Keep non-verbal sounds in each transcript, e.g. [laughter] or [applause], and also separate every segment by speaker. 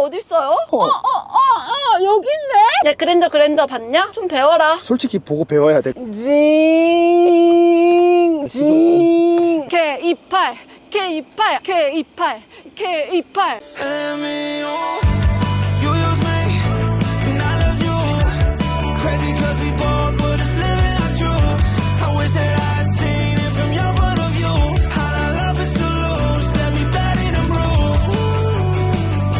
Speaker 1: 어딨어요?
Speaker 2: 어.
Speaker 1: 어, 어, 어, 여기 있네? 야, 그랜저, 그랜저 봤냐? 좀 배워라.
Speaker 2: 솔직히 보고 배워야 돼.
Speaker 1: 징, 징. K28, K28, K28, K28.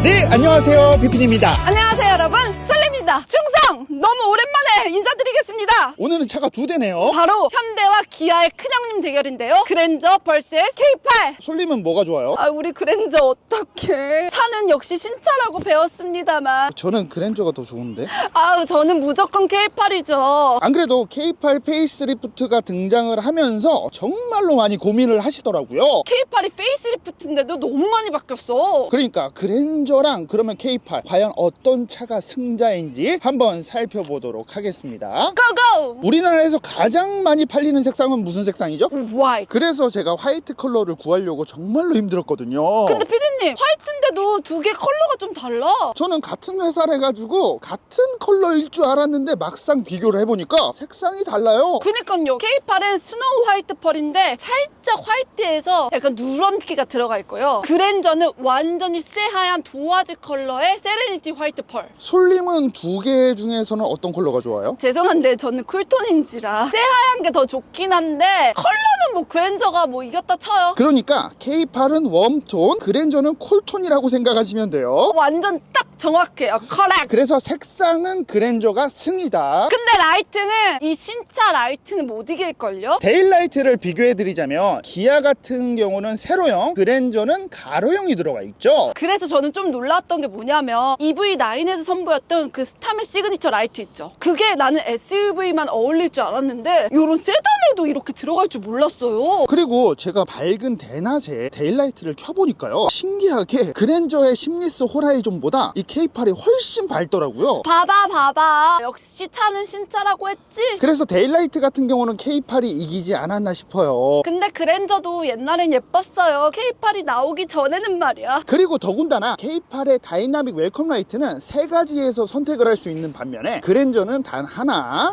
Speaker 2: 네, 안녕하세요. 비핀입니다.
Speaker 1: 안녕하세요, 여러분. 설레입니다. 충성! 너무 오랜만에 인사드리겠습니다.
Speaker 2: 오늘은 차가 두 대네요.
Speaker 1: 바로 현대와 기아의 큰형님 대결인데요. 그랜저 vs K8.
Speaker 2: 솔님은 뭐가 좋아요?
Speaker 1: 아, 우리 그랜저 어떡해. 차는 역시 신차라고 배웠습니다만.
Speaker 2: 저는 그랜저가 더 좋은데.
Speaker 1: 아우, 저는 무조건 K8이죠.
Speaker 2: 안 그래도 K8 페이스리프트가 등장을 하면서 정말로 많이 고민을 하시더라고요.
Speaker 1: K8이 페이스리프트인데도 너무 많이 바뀌었어.
Speaker 2: 그러니까 그랜저랑 그러면 K8 과연 어떤 차가 승자인지 한번 살펴보도록 하겠습니다.
Speaker 1: 고고!
Speaker 2: 우리나라에서 가장 많이 팔리는 색상은 무슨 색상이죠?
Speaker 1: 와이.
Speaker 2: 그래서 제가 화이트 컬러를 구하려고 정말로 힘들었거든요.
Speaker 1: 근데 피디님, 화이트인데도 두 개 컬러가 좀 달라.
Speaker 2: 저는 같은 회사를 해가지고 같은 컬러일 줄 알았는데 막상 비교를 해보니까 색상이 달라요.
Speaker 1: 그니까요. K8은 스노우 화이트 펄인데 살짝 화이트에서 약간 누런기가 들어가 있고요. 그랜저는 완전히 새하얀 도화지 컬러의 세레니티 화이트 펄.
Speaker 2: 솔님은 두 개 중에 서는 어떤 컬러가 좋아요?
Speaker 1: 죄송한데 저는 쿨톤인지라 새하얀 게 더 좋긴 한데 컬러는 뭐 그랜저가 뭐 이겼다 쳐요.
Speaker 2: 그러니까 K8은 웜톤, 그랜저는 쿨톤이라고 생각하시면 돼요.
Speaker 1: 완전 딱 정확해요. 커렉.
Speaker 2: 그래서 색상은 그랜저가 승이다.
Speaker 1: 근데 라이트는 이 신차 라이트는 못 이길걸요?
Speaker 2: 데일라이트를 비교해드리자면 기아 같은 경우는 세로형, 그랜저는 가로형이 들어가 있죠.
Speaker 1: 그래서 저는 좀 놀랐던 게 뭐냐면 EV9에서 선보였던 그 스타의 시그니처 라이트 있죠. 그게 나는 SUV만 어울릴 줄 알았는데 이런 세단에도 이렇게 들어갈 줄 몰랐어요.
Speaker 2: 그리고 제가 밝은 대낮에 데일라이트를 켜보니까요. 신기하게 그랜저의 심리스 호라이존보다 이 K8이 훨씬 밝더라고요.
Speaker 1: 봐봐 봐봐. 역시 차는 신차라고 했지?
Speaker 2: 그래서 데일라이트 같은 경우는 K8이 이기지 않았나 싶어요.
Speaker 1: 근데 그랜저도 옛날엔 예뻤어요. K8이 나오기 전에는 말이야.
Speaker 2: 그리고 더군다나 K8의 다이나믹 웰컴 라이트는 세 가지에서 선택을 할 수 있는 반면 에 그랜저는 단 하나.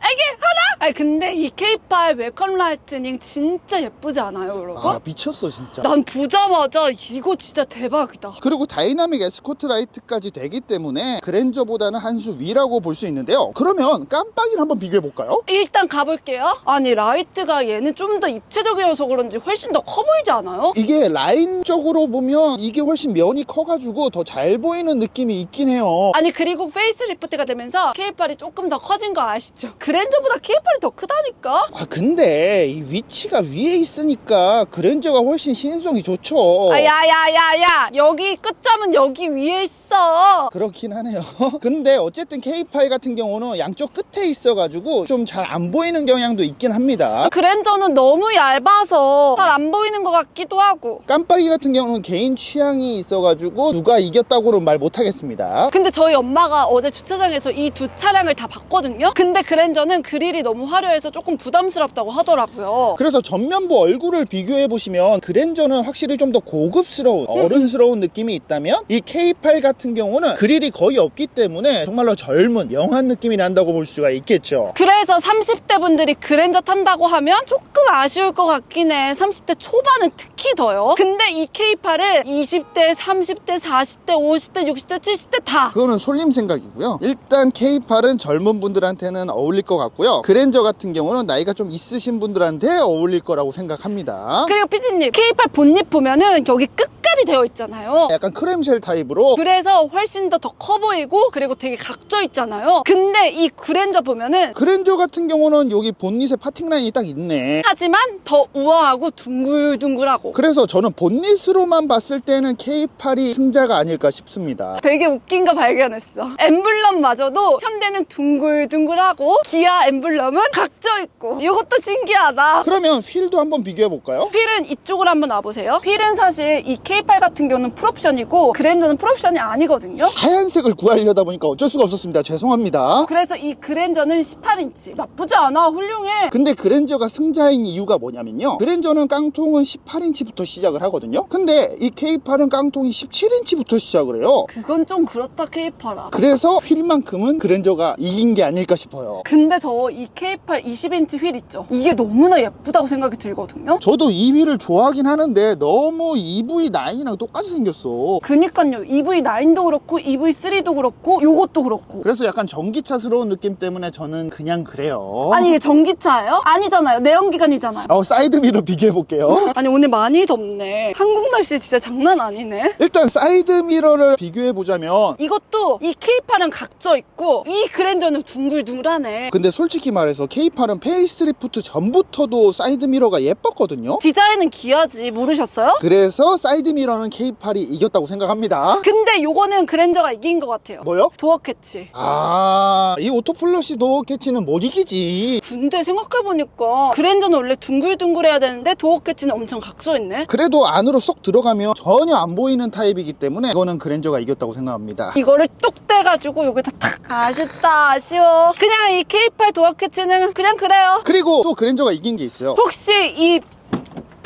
Speaker 1: 아니 근데 이 K8 웰컴 라이트닝 진짜 예쁘지 않아요 여러분?
Speaker 2: 아 미쳤어 진짜.
Speaker 1: 난 보자마자 이거 진짜 대박이다.
Speaker 2: 그리고 다이나믹 에스코트 라이트까지 되기 때문에 그랜저보다는 한 수 위라고 볼 수 있는데요. 그러면 깜빡이를 한번 비교해 볼까요?
Speaker 1: 일단 가볼게요. 아니 라이트가 얘는 좀 더 입체적이어서 그런지 훨씬 더 커 보이지 않아요?
Speaker 2: 이게 라인적으로 보면 이게 훨씬 면이 커가지고 더 잘 보이는 느낌이 있긴 해요.
Speaker 1: 아니 그리고 페이스 리프트가 되면서 K8이 조금 더 커진 거 아시죠? 그랜저보다 K8 이 더 크다니까?
Speaker 2: 아 근데 이 위치가 위에 있으니까 그랜저가 훨씬 신성이 좋죠.
Speaker 1: 아 야야야야 여기 끝점은 여기 위에 있어.
Speaker 2: 그렇긴 하네요. [laughs] 근데 어쨌든 K8 같은 경우는 양쪽 끝에 있어가지고 좀 잘 안 보이는 경향도 있긴 합니다.
Speaker 1: 그랜저는 너무 얇아서 잘 안 보이는 것 같기도 하고.
Speaker 2: 깜빡이 같은 경우는 개인 취향이 있어가지고 누가 이겼다고는 말 못하겠습니다.
Speaker 1: 근데 저희 엄마가 어제 주차장에서 이 두 차량을 다 봤거든요? 근데 그랜저는 그릴이 너무 화려해서 조금 부담스럽다고 하더라고요.
Speaker 2: 그래서 전면부 얼굴을 비교해 보시면 그랜저는 확실히 좀 더 고급스러운 어른스러운 느낌이 있다면 이 K8 같은 경우는 그릴이 거의 없기 때문에 정말로 젊은 영한 느낌이 난다고 볼 수가 있겠죠.
Speaker 1: 그래서 30대 분들이 그랜저 탄다고 하면 조금 아쉬울 것 같긴 해. 30대 초반은 특히 더요. 근데 이 K8을 20대, 30대, 40대, 50대, 60대, 70대 다.
Speaker 2: 그거는 솔님 생각이고요. 일단 K8은 젊은 분들한테는 어울릴 것 같고요. 그랜저 같은 경우는 나이가 좀 있으신 분들한테 어울릴 거라고 생각합니다.
Speaker 1: 그리고 피디님, K8 본닛 보면은 여기 끝 까지 되어 있잖아요.
Speaker 2: 약간 크렘쉘 타입으로
Speaker 1: 그래서 훨씬 더 더 커 보이고 그리고 되게 각져 있잖아요. 근데 이 그랜저 보면은
Speaker 2: 그랜저 같은 경우는 여기 본닛에 파팅 라인이 딱 있네.
Speaker 1: 하지만 더 우아하고 둥글둥글하고
Speaker 2: 그래서 저는 본닛으로만 봤을 때는 K8이 승자가 아닐까 싶습니다.
Speaker 1: 되게 웃긴 거 발견했어. 엠블럼마저도 현대는 둥글둥글하고 기아 엠블럼은 각져 있고 이것도 신기하다.
Speaker 2: 그러면 휠도 한번 비교해 볼까요?
Speaker 1: 휠은 이쪽으로 한번 와보세요. 휠은 사실 이 K8 같은 경우는 풀옵션이고 그랜저는 풀옵션이 아니거든요.
Speaker 2: 하얀색을 구하려다 보니까 어쩔 수가 없었습니다. 죄송합니다.
Speaker 1: 그래서 이 그랜저는 18인치. 나쁘지 않아. 훌륭해.
Speaker 2: 근데 그랜저가 승자인 이유가 뭐냐면요. 그랜저는 깡통은 18인치부터 시작을 하거든요. 근데 이 K8은 깡통이 17인치부터 시작을 해요.
Speaker 1: 그건 좀 그렇다, K8아.
Speaker 2: 그래서 휠만큼은 그랜저가 이긴 게 아닐까 싶어요.
Speaker 1: 근데 저 이 K8 20인치 휠 있죠? 이게 너무나 예쁘다고 생각이 들거든요.
Speaker 2: 저도 이 휠을 좋아하긴 하는데 너무 EV9이랑 똑같이 생겼어.
Speaker 1: 그니까요. EV9도 그렇고 EV3도 그렇고 요것도 그렇고.
Speaker 2: 그래서 약간 전기차스러운 느낌 때문에 저는 그냥 그래요.
Speaker 1: 아니 이게 전기차예요? 아니잖아요. 내연기관이잖아요.
Speaker 2: 어, 사이드미러 비교해볼게요. [laughs]
Speaker 1: 아니 오늘 많이 덥네. 한국 날씨 진짜 장난 아니네.
Speaker 2: 일단 사이드미러를 비교해보자면
Speaker 1: 이것도 이 K8은 각져 있고 이 그랜저는 둥글둥글하네.
Speaker 2: 근데 솔직히 말해서 K8은 페이스리프트 전부터도 사이드미러가 예뻤거든요.
Speaker 1: 디자인은 기아지 모르셨어요?
Speaker 2: 그래서 사이드미러 는 K8이 이겼다고 생각합니다.
Speaker 1: 근데 요거는 그랜저가 이긴 것 같아요.
Speaker 2: 뭐요?
Speaker 1: 도어 캐치.
Speaker 2: 아, 이 오토 플러시도 캐치는 못 이기지.
Speaker 1: 근데 생각해보니까 그랜저는 원래 둥글둥글해야 되는데 도어 캐치는 엄청 각져있네.
Speaker 2: 그래도 안으로 쏙 들어가면 전혀 안 보이는 타입이기 때문에 이거는 그랜저가 이겼다고 생각합니다.
Speaker 1: 이거를 뚝 떼가지고 여기다 탁 아쉽다 아쉬워 그냥 이 K8 도어 캐치는 그냥 그래요
Speaker 2: 그리고 또 그랜저가 이긴 게 있어요.
Speaker 1: 혹시 이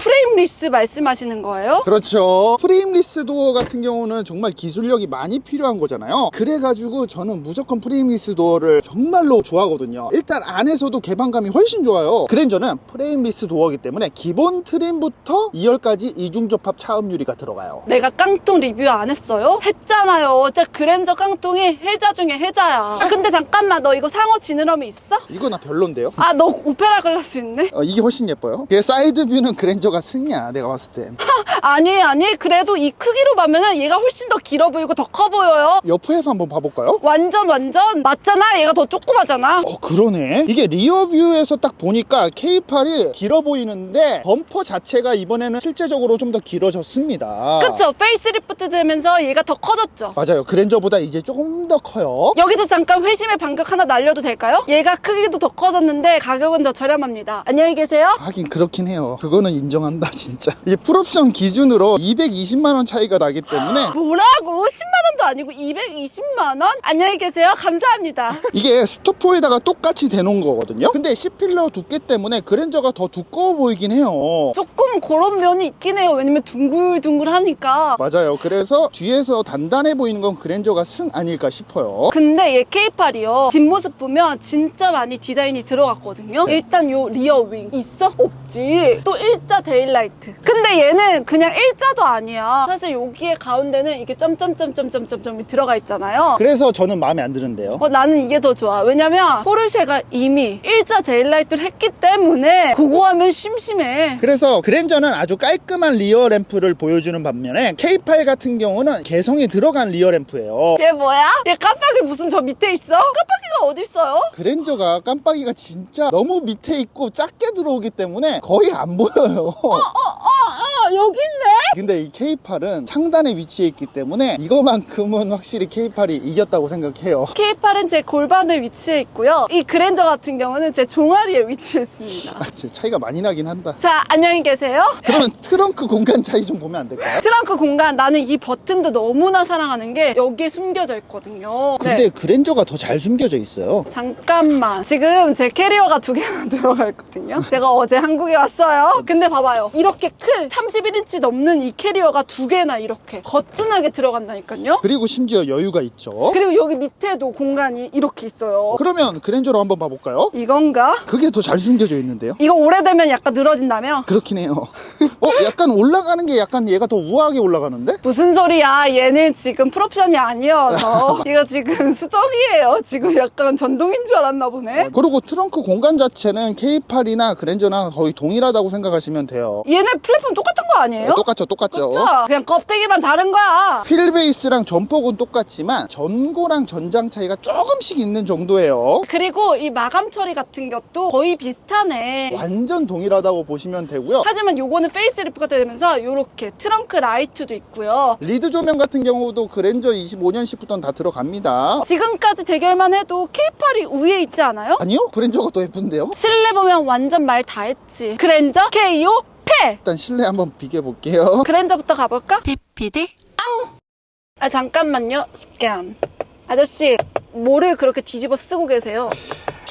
Speaker 1: 프레임리스 말씀하시는 거예요?
Speaker 2: 그렇죠. 프레임리스 도어 같은 경우는 정말 기술력이 많이 필요한 거잖아요. 그래가지고 저는 무조건 프레임리스 도어를 정말로 좋아하거든요. 일단 안에서도 개방감이 훨씬 좋아요. 그랜저는 프레임리스 도어이기 때문에 기본 트림부터 2열까지 이중접합 차음유리가 들어가요.
Speaker 1: 내가 깡통 리뷰 안 했어요? 했잖아요 진짜 그랜저 깡통이 해자 중에 해자야 아, 근데 잠깐만 너 이거 상어 지느러미 있어?
Speaker 2: 이거 나 별론데요?
Speaker 1: 아 너 오페라 글라스 있네?
Speaker 2: 어, 이게 훨씬 예뻐요. 걔 사이드 뷰는 그랜저 가 승이야, 내가 봤을 땐.
Speaker 1: 아니 아니 그래도 이 크기로 보면은 얘가 훨씬 더 길어 보이고 더 커 보여요
Speaker 2: 옆에서 한번 봐볼까요?
Speaker 1: 완전 완전 맞잖아 얘가 더 조그마잖아
Speaker 2: 어, 그러네. 이게 리어뷰에서 딱 보니까 K8이 길어 보이는데 범퍼 자체가 이번에는 실제적으로 좀 더 길어졌습니다.
Speaker 1: 그쵸 페이스리프트 되면서 얘가 더 커졌죠
Speaker 2: 맞아요. 그랜저보다 이제 조금 더 커요.
Speaker 1: 여기서 잠깐 회심의 반격 하나 날려도 될까요? 얘가 크기도 더 커졌는데 가격은 더 저렴합니다. 안녕히 계세요.
Speaker 2: 하긴 그렇긴 해요. 그거는 인정 한다, 진짜. 이게 풀옵션 기준으로 220만원 차이가 나기 때문에
Speaker 1: 뭐라고? 10만 원도 아니고 220만 원? 안녕히 계세요. 감사합니다.
Speaker 2: 이게 스토포에다가 똑같이 대놓은 거거든요. 근데 C필러 두께 때문에 그랜저가 더 두꺼워 보이긴 해요.
Speaker 1: 조금 그런 면이 있긴 해요. 왜냐면 둥글둥글 하니까.
Speaker 2: 맞아요. 그래서 뒤에서 단단해 보이는 건 그랜저가 승 아닐까 싶어요.
Speaker 1: 근데 얘 K8이요. 뒷모습 보면 진짜 많이 디자인이 들어갔거든요. 일단 요 리어 윙 있어? 없지. 또 일자 데일라이트. 근데 얘는 그냥 일자도 아니야. 사실 여기에 가운데는 이게 점점점점점점점이 들어가 있잖아요.
Speaker 2: 그래서 저는 마음에 안 드는데요.
Speaker 1: 어, 나는 이게 더 좋아. 왜냐면 포르쉐가 이미 일자 데일라이트를 했기 때문에 그거 하면 심심해.
Speaker 2: 그래서 그랜저는 아주 깔끔한 리어 램프를 보여주는 반면에 K8 같은 경우는 개성이 들어간 리어 램프예요.
Speaker 1: 얘 뭐야? 얘 깜빡이 무슨 저 밑에 있어? 깜빡이가 어디 있어요?
Speaker 2: 그랜저가 깜빡이가 진짜 너무 밑에 있고 작게 들어오기 때문에 거의 안 보여요.
Speaker 1: 아 여기 있네.
Speaker 2: 근데 이 K8은 상단에 위치해 있기 때문에 이거만큼은 확실히 K8이 이겼다고 생각해요.
Speaker 1: K8은 제 골반에 위치해 있고요. 이 그랜저 같은 경우는 제 종아리에 위치해 있습니다.
Speaker 2: 아, 진짜 차이가 많이 나긴 한다.
Speaker 1: 자 안녕히 계세요.
Speaker 2: 그러면 트렁크 공간 차이 좀 보면 안 될까요?
Speaker 1: 트렁크 공간 나는 이 버튼도 너무나 사랑하는 게 여기에 숨겨져 있거든요. 네.
Speaker 2: 근데 그랜저가 더 잘 숨겨져 있어요.
Speaker 1: 잠깐만. 지금 제 캐리어가 두 개나 [laughs] 들어가 있거든요. 제가 어제 한국에 왔어요. 근데 봐봐 요. 이렇게 큰 31인치 넘는 이 캐리어가 두 개나 이렇게 거뜬하게 들어간다니까요.
Speaker 2: 그리고 심지어 여유가 있죠.
Speaker 1: 그리고 여기 밑에도 공간이 이렇게 있어요.
Speaker 2: 그러면 그랜저로 한번 봐볼까요?
Speaker 1: 이건가?
Speaker 2: 그게 더 잘 숨겨져 있는데요.
Speaker 1: 이거 오래되면 약간 늘어진다며?
Speaker 2: 그렇긴 해요. 어, 약간 올라가는 게 약간 얘가 더 우아하게 올라가는데?
Speaker 1: 무슨 소리야? 얘는 지금 풀옵션이 아니어서 [laughs] 이거 지금 수동이에요. 지금 약간 전동인 줄 알았나 보네.
Speaker 2: 그리고 트렁크 공간 자체는 K8이나 그랜저나 거의 동일하다고 생각하시면 돼요.
Speaker 1: 얘네 플랫폼 똑같은 거 아니에요?
Speaker 2: 어, 똑같죠, 똑같죠.
Speaker 1: 그쵸? 그냥 껍데기만 다른 거야.
Speaker 2: 휠 베이스랑 전폭은 똑같지만 전고랑 전장 차이가 조금씩 있는 정도예요.
Speaker 1: 그리고 이 마감 처리 같은 것도 거의 비슷하네.
Speaker 2: 완전 동일하다고 보시면 되고요.
Speaker 1: 하지만 요거는 페이스리프가 되면서 요렇게 트렁크 라이트도 있고요.
Speaker 2: 리드 조명 같은 경우도 그랜저 25년식부터는 다 들어갑니다.
Speaker 1: 지금까지 대결만 해도 K8이 우위에 있지 않아요?
Speaker 2: 아니요? 그랜저가 더 예쁜데요?
Speaker 1: 실내 보면 완전 말 다 했지. 그랜저 KO 패!
Speaker 2: 일단 실내 한번 비교해 볼게요. [laughs]
Speaker 1: 그랜저부터 가볼까?
Speaker 3: PPD
Speaker 1: 아 잠깐만요 스캔 아저씨 뭐를 그렇게 뒤집어 쓰고 계세요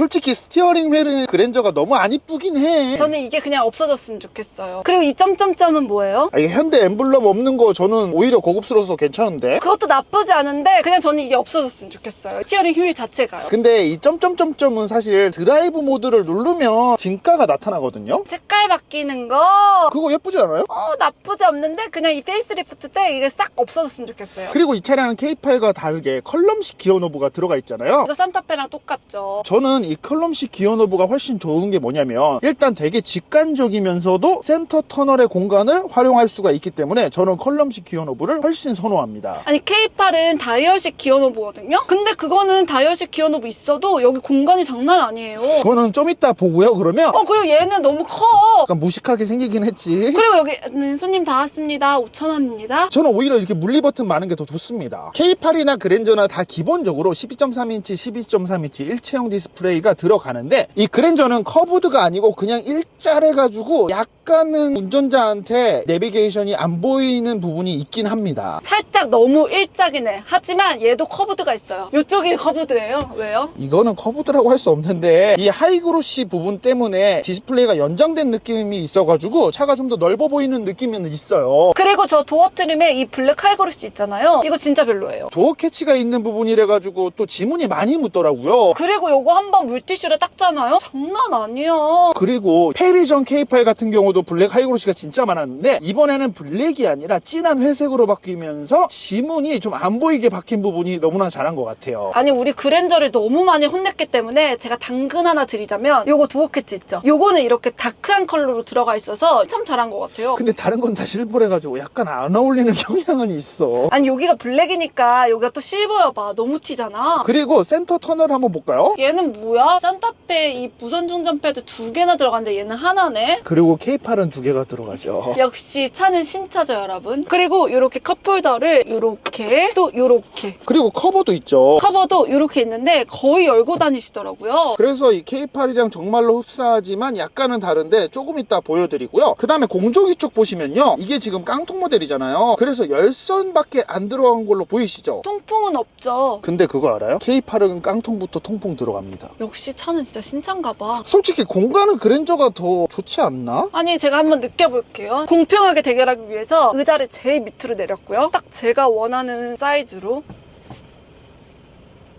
Speaker 2: 솔직히 스티어링 휠은 그랜저가 너무 안 이쁘긴 해.
Speaker 1: 저는 이게 그냥 없어졌으면 좋겠어요 그리고 이 점점점은 뭐예요?
Speaker 2: 아, 이게 현대 엠블럼 없는 거 저는 오히려 고급스러워서 괜찮은데.
Speaker 1: 그것도 나쁘지 않은데 그냥 저는 이게 없어졌으면 좋겠어요 스티어링 휠 자체가요
Speaker 2: 근데 이 점점점점은 사실 드라이브 모드를 누르면 진가가 나타나거든요.
Speaker 1: 색깔 바뀌는 거
Speaker 2: 그거 예쁘지 않아요?
Speaker 1: 어, 나쁘지 않는데 그냥 이 페이스리프트 때 이게 싹 없어졌으면 좋겠어요
Speaker 2: 그리고 이 차량은 K8과 다르게 컬럼식 기어 노브가 들어가 있잖아요.
Speaker 1: 이거 산타페랑 똑같죠
Speaker 2: 저는 이 컬럼식 기어노브가 훨씬 좋은 게 뭐냐면 일단 되게 직관적이면서도 센터 터널의 공간을 활용할 수가 있기 때문에 저는 컬럼식 기어노브를 훨씬 선호합니다.
Speaker 1: 아니 K8은 다이얼식 기어노브거든요 근데 그거는 다이얼식 기어노브 있어도 여기 공간이 장난 아니에요
Speaker 2: 그거는 좀 이따 보고요. 그러면
Speaker 1: 어 그리고 얘는 너무 커
Speaker 2: 약간 무식하게 생기긴 했지.
Speaker 1: 그리고 여기 음, 손님 다 왔습니다 5,000원입니다
Speaker 2: 저는 오히려 이렇게 물리 버튼 많은 게 더 좋습니다. K8이나 그랜저나 다 기본적으로 12.3인치, 12.3인치 일체형 디스플레이 가 들어가는데 이 그랜저는 커브드가 아니고 그냥 일자래가지고 약간은 운전자한테 내비게이션이 안 보이는 부분이 있긴 합니다.
Speaker 1: 살짝 너무 일작이네 하지만 얘도 커브드가 있어요 이쪽이 커브드예요 왜요?
Speaker 2: 이거는 커브드라고 할 수 없는데 이 하이그로시 부분 때문에 디스플레이가 연장된 느낌이 있어가지고 차가 좀 더 넓어 보이는 느낌은 있어요.
Speaker 1: 그리고 저 도어 트림에 이 블랙 하이그로시 있잖아요 이거 진짜 별로예요
Speaker 2: 도어 캐치가 있는 부분이래가지고 또 지문이 많이 묻더라고요.
Speaker 1: 그리고 요거 한번 물티슈로 닦잖아요 장난 아니야
Speaker 2: 그리고 페리전 K8 같은 경우도 블랙 하이그로시가 진짜 많았는데 이번에는 블랙이 아니라 진한 회색으로 바뀌면서 지문이 좀 안 보이게 박힌 부분이 너무나 잘한 것 같아요.
Speaker 1: 아니 우리 그랜저를 너무 많이 혼냈기 때문에 제가 당근 하나 드리자면 요거 도어 캐치 있죠 요거는 이렇게 다크한 컬러로 들어가 있어서 참 잘한 것 같아요
Speaker 2: 근데 다른 건 다 실버래가지고 약간 안 어울리는 [laughs] 경향은 있어.
Speaker 1: 아니 여기가 블랙이니까 여기가 또 실버여봐 너무 튀잖아
Speaker 2: 그리고 센터 터널 한번 볼까요?
Speaker 1: 얘는 뭐 야? 산타페 이 무선 충전 패드 두 개나 들어갔는데 얘는 하나네?
Speaker 2: 그리고 K8은 두 개가 들어가죠.
Speaker 1: 역시 차는 신차죠 여러분 그리고 이렇게 컵홀더를 이렇게 또 이렇게
Speaker 2: 그리고 커버도 있죠.
Speaker 1: 커버도 이렇게 있는데 거의 열고 다니시더라고요
Speaker 2: 그래서 이 K8이랑 정말로 흡사하지만 약간은 다른데 조금 이따 보여드리고요. 그 다음에 공조기 쪽 보시면요. 이게 지금 깡통 모델이잖아요. 그래서 열선밖에 안 들어간 걸로 보이시죠?
Speaker 1: 통풍은 없죠
Speaker 2: 근데 그거 알아요? K8은 깡통부터 통풍 들어갑니다.
Speaker 1: 역시 차는 진짜 신차인가 봐
Speaker 2: 솔직히 공간은 그랜저가 더 좋지 않나?
Speaker 1: 아니 제가 한번 느껴볼게요 공평하게 대결하기 위해서 의자를 제일 밑으로 내렸고요 딱 제가 원하는 사이즈로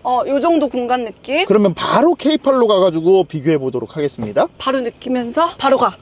Speaker 1: 어, 요 정도 공간 느낌
Speaker 2: 그러면 바로 K8로 가가지고 비교해 보도록 하겠습니다.
Speaker 1: 바로 느끼면서 바로 가.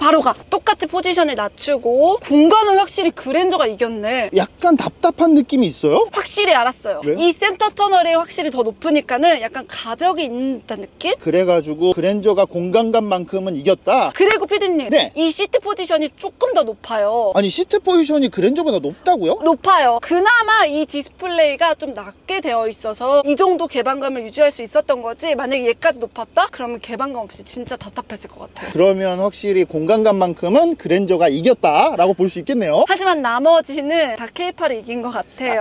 Speaker 1: 바로 가. 똑같이 포지션을 낮추고 공간은 확실히 그랜저가 이겼네.
Speaker 2: 약간 답답한 느낌이 있어요?
Speaker 1: 확실히 알았어요.
Speaker 2: 왜?
Speaker 1: 이 센터 터널이 확실히 더 높으니까는 약간 가벽이 있는 듯한 느낌?
Speaker 2: 그래가지고 그랜저가 공간감만큼은 이겼다.
Speaker 1: 그리고 피디님,
Speaker 2: 네.
Speaker 1: 이 시트 포지션이 조금 더 높아요.
Speaker 2: 아니 시트 포지션이 그랜저보다 높다고요?
Speaker 1: 높아요. 그나마 이 디스플레이가 좀 낮게 되어 있어서 이 정도 개방감을 유지할 수 있었던 거지. 만약에 얘까지 높았다? 그러면 개방감 없이 진짜 답답했을 것 같아요.
Speaker 2: 그러면 확실히 공간 감만큼은 그랜저가 이겼다라고 볼 수 있겠네요.
Speaker 1: 하지만 나머지는 다 K8이 이긴 것 같아요.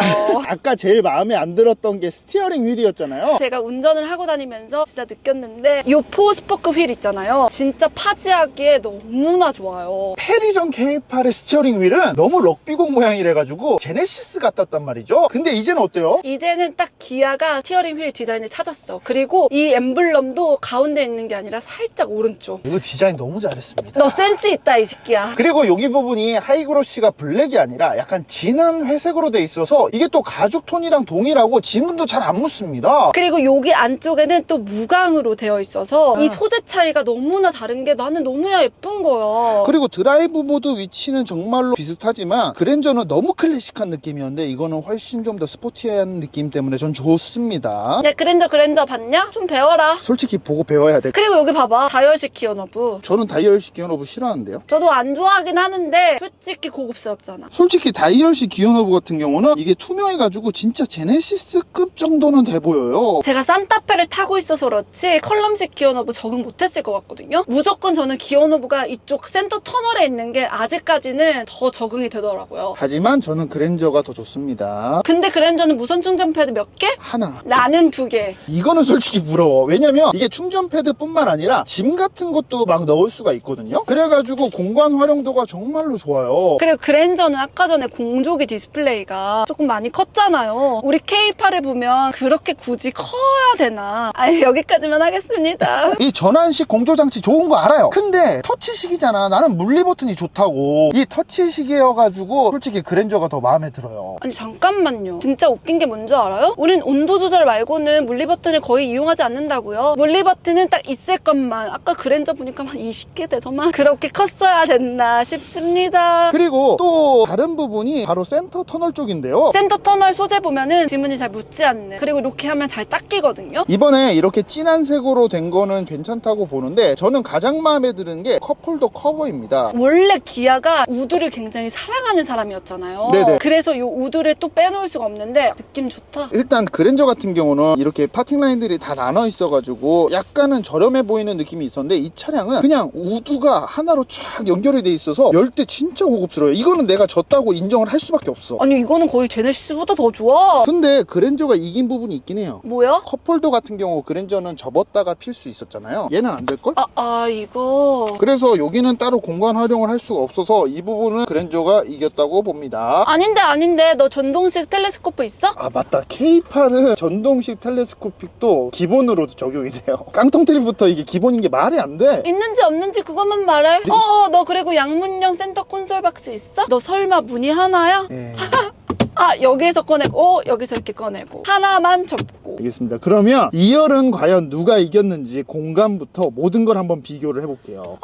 Speaker 2: 아까 제일 마음에 안 들었던 게 스티어링 휠이었잖아요.
Speaker 1: 제가 운전을 하고 다니면서 진짜 느꼈는데 이 포스포크 휠 있잖아요. 진짜 파지하기에 너무나 좋아요.
Speaker 2: 페리전 K8의 스티어링 휠은 너무 럭비공 모양이래가지고 제네시스 같았단 말이죠. 근데 이제는 어때요?
Speaker 1: 이제는 딱 기아가 스티어링 휠 디자인을 찾았어. 그리고 이 엠블럼도 가운데 있는 게 아니라 살짝 오른쪽.
Speaker 2: 이거 디자인 너무 잘했습니다.
Speaker 1: 너 센스 있다 이 새끼야.
Speaker 2: 그리고 여기 부분이 하이그로시가 블랙이 아니라 약간 진한 회색으로 돼 있어서 이게 또 가죽 톤이랑 동일하고 지문도 잘 안 묻습니다.
Speaker 1: 그리고 여기 안쪽에는 또 무광으로 되어 있어서 이
Speaker 2: 아.
Speaker 1: 소재 차이가 너무나 다른 게 나는 너무 예쁜 거야.
Speaker 2: 그리고 드라이브 모드 위치는 정말로 비슷하지만 그랜저는 너무 클래식한 느낌이었는데 이거는 훨씬 좀 더 스포티한 느낌 때문에 전 좋습니다.
Speaker 1: 야 그랜저 그랜저 봤냐? 좀 배워라.
Speaker 2: 솔직히 보고 배워야 돼.
Speaker 1: 그리고 여기 봐봐. 다이얼식 기어너브.
Speaker 2: 저는 다이얼식 기어노브 싫어하는데요.
Speaker 1: 저도 안 좋아하긴 하는데 솔직히 고급스럽잖아.
Speaker 2: 솔직히 다이얼식 기어노브 같은 경우는 이게 투명해가지고 진짜 제네시스급 정도는 돼 보여요.
Speaker 1: 제가 산타페를 타고 있어서 그렇지 컬럼식 기어노브 적응 못했을 것 같거든요. 무조건 저는 기어노브가 이쪽 센터 터널에 있는 게 아직까지는 더 적응이 되더라고요.
Speaker 2: 하지만 저는 그랜저가 더 좋습니다.
Speaker 1: 근데 그랜저는 무선 충전 패드 몇 개?
Speaker 2: 하나.
Speaker 1: 나는 두 개.
Speaker 2: 이거는 [laughs] 솔직히 부러워. 왜냐면 이게 충전 패드뿐만 아니라 짐 같은 것도 막 넣을 수가 있거든요. 그래 그래가지고 공간 활용도가 정말로 좋아요.
Speaker 1: 그리고 그랜저는 아까 전에 공조기 디스플레이가 조금 많이 컸잖아요. 우리 K8에 보면 그렇게 굳이 커야 되나? 아니, 여기까지만 하겠습니다. [laughs]
Speaker 2: 이 전환식 공조장치 좋은 거 알아요. 근데 터치식이잖아. 나는 물리 버튼이 좋다고. 이 터치식이어가지고 솔직히 그랜저가 더 마음에 들어요.
Speaker 1: 아니, 잠깐만요. 진짜 웃긴 게 뭔지 알아요? 우린 온도 조절 말고는 물리 버튼을 거의 이용하지 않는다고요. 물리 버튼은 딱 있을 것만. 아까 그랜저 보니까 한 20개 되더만. 그렇게 컸어야 됐나 싶습니다.
Speaker 2: 그리고 또 다른 부분이 바로 센터 터널 쪽인데요.
Speaker 1: 센터 터널 소재 보면은 지문이 잘 묻지 않는. 그리고 이렇게 하면 잘 닦이거든요.
Speaker 2: 이번에 이렇게 진한 색으로 된 거는 괜찮다고 보는데 저는 가장 마음에 드는 게 컵홀더 커버입니다.
Speaker 1: 원래 기아가 우드를 굉장히 사랑하는 사람이었잖아요.
Speaker 2: 네네.
Speaker 1: 그래서 이 우드를 또 빼놓을 수가 없는데 느낌 좋다.
Speaker 2: 일단 그랜저 같은 경우는 이렇게 파팅 라인들이 다 나눠 있어가지고 약간은 저렴해 보이는 느낌이 있었는데 이 차량은 그냥 우드가 하나로 쫙 연결이 돼 있어서 열때 진짜 고급스러워요. 이거는 내가 졌다고 인정을 할 수밖에 없어.
Speaker 1: 아니 이거는 거의 제네시스보다 더 좋아.
Speaker 2: 근데 그랜저가 이긴 부분이 있긴 해요.
Speaker 1: 뭐야?
Speaker 2: 컵홀더 같은 경우 그랜저는 접었다가 필 수 있었잖아요. 얘는 안 될걸?
Speaker 1: 아, 아 이거
Speaker 2: 그래서 여기는 따로 공간 활용을 할 수가 없어서 이 부분은 그랜저가 이겼다고 봅니다.
Speaker 1: 아닌데 아닌데 너 전동식 텔레스코프 있어?
Speaker 2: 아 맞다 K8은 전동식 텔레스코픽도 기본으로 적용이 돼요 [laughs] 깡통 트립부터 이게 기본인 게 말이 안돼
Speaker 1: 있는지 없는지 그것만 말 해. 어, 어, 너 그리고 양문형 센터 콘솔 박스 있어? 너 설마 문이 하나야?
Speaker 2: 예, [laughs]
Speaker 1: 아 여기에서 꺼내고 어, 여기서 이렇게 꺼내고 하나만 접고.
Speaker 2: 알겠습니다 그러면 2열은 과연 누가 이겼는지 공간부터 모든 걸 한번 비교를 해볼게요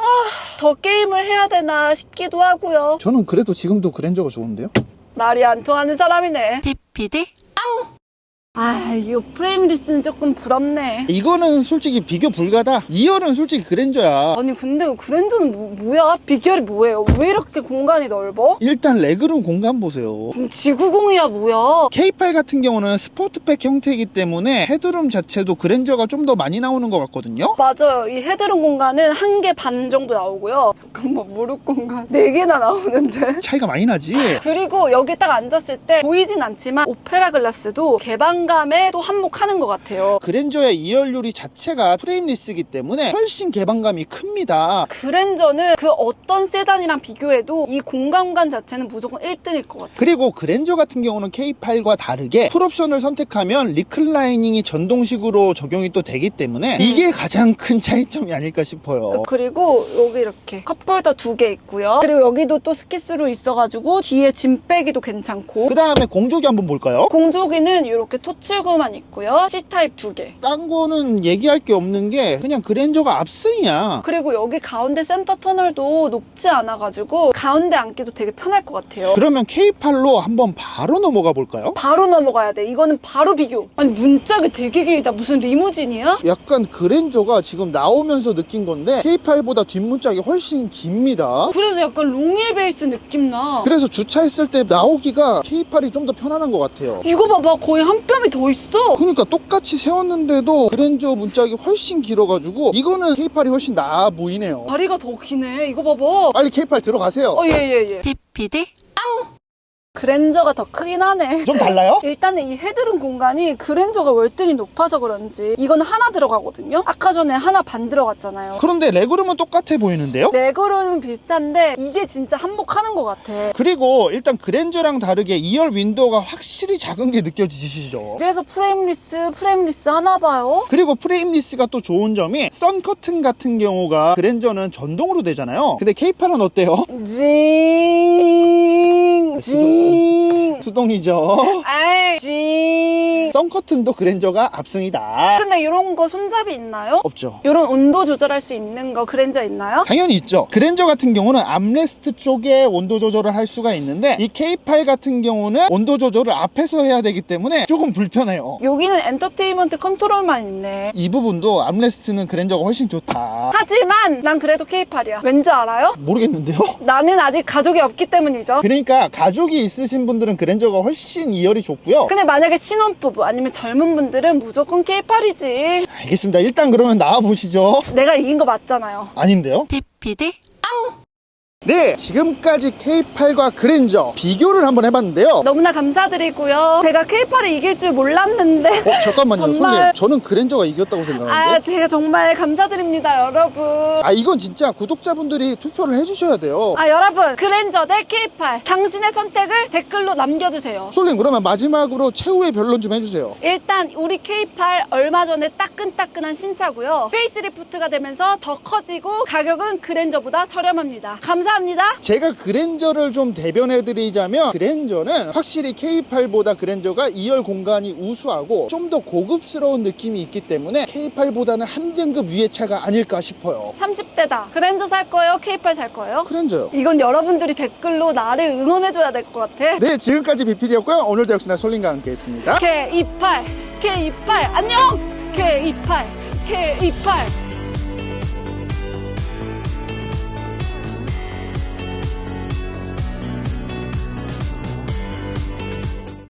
Speaker 1: 더 게임을 해야 되나 싶기도 하고요.
Speaker 2: 저는 그래도 지금도 그랜저가 좋은데요
Speaker 1: 말이 안 통하는 사람이네.
Speaker 3: PPD
Speaker 1: 아, 이거 프레임리스는 조금 부럽네.
Speaker 2: 이거는 솔직히 비교 불가다 2열은 솔직히 그랜저야
Speaker 1: 아니, 근데 그랜저는 뭐, 뭐야? 비결이 뭐예요? 왜 이렇게 공간이 넓어?
Speaker 2: 일단 레그룸 공간 보세요
Speaker 1: 음, 지구공이야, 뭐야?
Speaker 2: K8 같은 경우는 스포트백 형태이기 때문에 헤드룸 자체도 그랜저가 좀 더 많이 나오는 것 같거든요
Speaker 1: 맞아요. 이 헤드룸 공간은 한 개 반 정도 나오고요. 잠깐만, 무릎 공간 네 개나 나오는데.
Speaker 2: 차이가 많이 나지
Speaker 1: 그리고 여기 딱 앉았을 때 보이진 않지만 오페라 글라스도 개방 감에 또 한몫하는 것 같아요.
Speaker 2: 그랜저의 2열 유리 자체가 프레임리스이기 때문에 훨씬 개방감이 큽니다
Speaker 1: 그랜저는 그 어떤 세단이랑 비교해도 이 공간감 자체는 무조건 1등일 것 같아요.
Speaker 2: 그리고 그랜저 같은 경우는 K8과 다르게 풀옵션을 선택하면 리클라이닝이 전동식으로 적용이 또 되기 때문에 이게 가장 큰 차이점이 아닐까 싶어요.
Speaker 1: 그리고 여기 이렇게 컵홀더 두 개 있고요. 그리고 여기도 또 스키스로 있어가지고 뒤에 짐 빼기도 괜찮고
Speaker 2: 그 다음에 공조기 한번 볼까요?
Speaker 1: 공조기는 이렇게 토 출구만 있고요. C타입 두 개.
Speaker 2: 딴 거는 얘기할 게 없는 게 그냥 그랜저가 압승이야.
Speaker 1: 그리고 여기 가운데 센터 터널도 높지 않아가지고 가운데 앉기도 되게 편할 것 같아요.
Speaker 2: 그러면 K8로 한번 바로 넘어가 볼까요?
Speaker 1: 바로 넘어가야 돼. 이거는 바로 비교. 아니 문짝이 되게 길다. 무슨 리무진이야?
Speaker 2: 약간 그랜저가 지금 나오면서 느낀 건데 K8보다 뒷문짝이 훨씬 깁니다.
Speaker 1: 그래서 약간 롱일 베이스 느낌 나.
Speaker 2: 그래서 주차했을 때 나오기가 K8이 좀 더 편안한 것 같아요.
Speaker 1: 이거 봐봐. 거의 한 뼘이 더 있어.
Speaker 2: 그러니까 똑같이 세웠는데도 그랜저 문짝이 훨씬 길어가지고 이거는 K8이 훨씬 나아 보이네요.
Speaker 1: 다리가 더 기네. 이거 봐봐.
Speaker 2: 빨리 K8 들어가세요.
Speaker 1: 어, 예, 예, 예.
Speaker 3: PPD
Speaker 1: 그랜저가 더 크긴 하네.
Speaker 2: 좀 달라요? [laughs]
Speaker 1: 일단은 이 헤드룸 공간이 그랜저가 월등히 높아서 그런지 이거는 하나 들어가거든요. 아까 전에 하나 반 들어갔잖아요.
Speaker 2: 그런데 레그룸은 똑같아 보이는데요?
Speaker 1: 레그룸은 비슷한데 이게 진짜 한몫하는 것 같아.
Speaker 2: 그리고 일단 그랜저랑 다르게 2열 윈도우가 확실히 작은 게 느껴지시죠?
Speaker 1: 그래서 프레임리스, 프레임리스 하나 봐요.
Speaker 2: 그리고 프레임리스가 또 좋은 점이 선 커튼 같은 경우가 그랜저는 전동으로 되잖아요. 근데 K8은 어때요?
Speaker 1: 징, 징.
Speaker 2: 수동이죠.
Speaker 1: 아이, 징.
Speaker 2: 선 커튼도 그랜저가 압승이다.
Speaker 1: 근데 이런 거 손잡이 있나요?
Speaker 2: 없죠.
Speaker 1: 이런 온도 조절할 수 있는 거 그랜저 있나요?
Speaker 2: 당연히 있죠. 그랜저 같은 경우는 암레스트 쪽에 온도 조절을 할 수가 있는데 이 K8 같은 경우는 온도 조절을 앞에서 해야 되기 때문에 조금 불편해요.
Speaker 1: 여기는 엔터테인먼트 컨트롤만 있네.
Speaker 2: 이 부분도 암레스트는 그랜저가 훨씬 좋다.
Speaker 1: 하지만 난 그래도 K8이야. 왠지 알아요?
Speaker 2: 모르겠는데요?
Speaker 1: 나는 아직 가족이 없기 때문이죠.
Speaker 2: 그러니까 가 족이 있으신 분들은 그랜저가 훨씬 이열이 좋고요.
Speaker 1: 근데 만약에 신혼부부 아니면 젊은 분들은 무조건 K8이지.
Speaker 2: 알겠습니다. 일단 그러면 나와 보시죠.
Speaker 1: 내가 이긴 거 맞잖아요.
Speaker 2: 아닌데요?
Speaker 3: PPD
Speaker 2: 네, 지금까지 K8과 그랜저 비교를 한번 해봤는데요.
Speaker 1: 너무나 감사드리고요. 제가 K8을 이길 줄 몰랐는데.
Speaker 2: 어, 잠깐만요, [laughs]
Speaker 1: 정말-
Speaker 2: 손님. 저는 그랜저가 이겼다고
Speaker 1: 아,
Speaker 2: 생각하는데.
Speaker 1: 제가 정말 감사드립니다, 여러분.
Speaker 2: 아, 이건 진짜 구독자분들이 투표를 해주셔야 돼요.
Speaker 1: 아, 여러분. 그랜저 대 K8. 당신의 선택을 댓글로 남겨주세요.
Speaker 2: 솔님, 그러면 마지막으로 최후의 변론 좀 해주세요.
Speaker 1: 일단 우리 K8 얼마 전에 따끈따끈한 신차고요. 페이스리프트가 되면서 더 커지고 가격은 그랜저보다 저렴합니다. 감사합니다.
Speaker 2: 제가 그랜저를 좀 대변해드리자면 그랜저는 확실히 K8보다 그랜저가 2열 공간이 우수하고 좀 더 고급스러운 느낌이 있기 때문에 K8보다는 한 등급 위의 차가 아닐까 싶어요.
Speaker 1: 30대다. 그랜저 살 거예요? K8 살 거예요?
Speaker 2: 그랜저요.
Speaker 1: 이건 여러분들이 댓글로 나를 응원해줘야 될 것 같아.
Speaker 2: 네, 지금까지 BPD였고요. 오늘도 역시나 솔님과 함께 했습니다.
Speaker 1: K28, K28, 안녕! K28, K28.